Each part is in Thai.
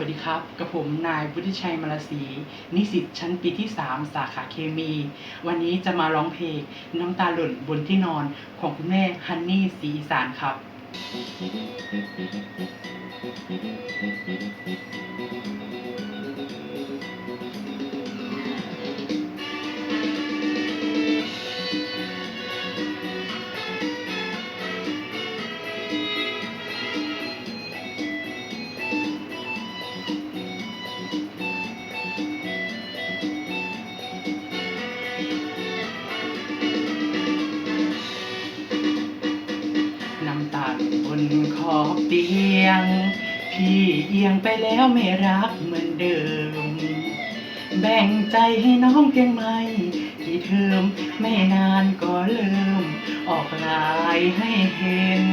วัสดีครับ กับผมนายวุฒิชัยมลศรีนิสิตชั้นปีที่ 3 สาขาเคมี วันนี้จะมาร้องเพลงน้ำตาหล่นบนที่นอนของคุณแม่ฮันนี่สีอีสานครับ อบเตียง พี่เอียงไปแล้วไม่รักเหมือนเดิม แบ่งใจให้น้องเพียงไม่กี่เทอมไม่นานก็เริ่ม ออกลายให้เห็น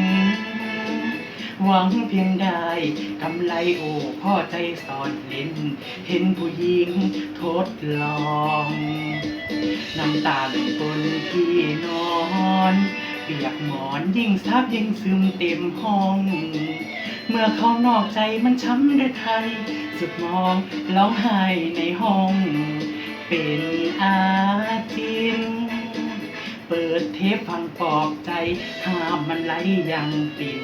หวังเพียงได้กำไรโอ้พ่อใจสอนเล่น เห็นผู้หญิงทดลอง น้ำตาไหลบนที่นอน ปียกหมอนยิ่งซับยิ่งซึมเต็มห้อง เมื่อเขานอกใจมันช้ำด้วยไทยสุดมองร้องไห้ในห้อง เป็นอาจินเปิดเทปฟังปลอบใจห้ามมันไหลยังปิ่น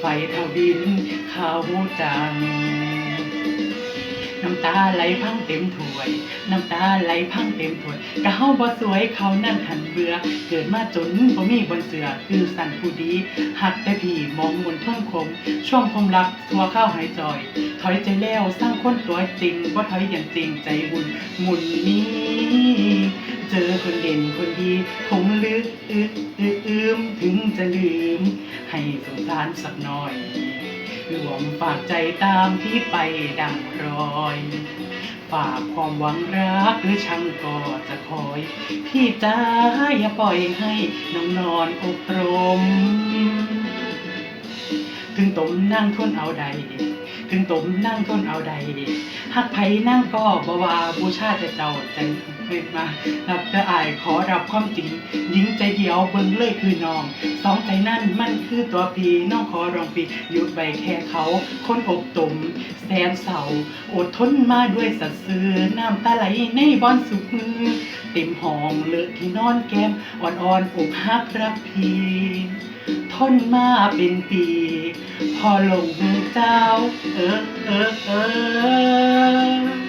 ไฟทวินเขาจัง น้ำตาไหลพังเต็มถ้วย น้ำตาไหลพังเต็มถ้วยกะเฮาบ่สวยเขานั่นหันเบื่อ เกิดมาจนบ่มีบนเสือคือสั่นผู้ดีหักแต่พี่มองมนท่นคม ช่วงคมรักทัวข้าวหายจอย ถอยใจแล้วสร้างคนตัวจริงบ่ถอยอย่างจริงใจบุญหมุนนี้เจอคนเด่นคนดีคงลึกอึกอึอึมถึงจะลืม ให้สงสารสักหน่อย วมฝากใจตามที่ไปดังรอย ฝากความหวังรักหรือชังก็จะคอย พี่จ้าอย่าปล่อยให้น้องนอนอกตรม ถึงตมนั่งทนเอาใด ถึงตมนั่งทนเอาใดหักไผนั่งก็บ่ว่าบูชาแต่เจ้าใจเม็ดมารับแต่อายขอรับความจริงหญิงใจเดียวเบิ่งเลยคือน้อง สองใจนั่นมันคือตัวพีน้องขอรองปีหยุดใบแค่เขาคนอกตุ่มแสนเศร้าอดทนมาด้วยสัตว์ซื้อน้ำตาไหลในบอนสุกมือ เต็มห้องเลือกที่นอนแก้มอ่อนๆอกหักรักพีทนมาเป็นปี พอลงเจ้า เออเออเออ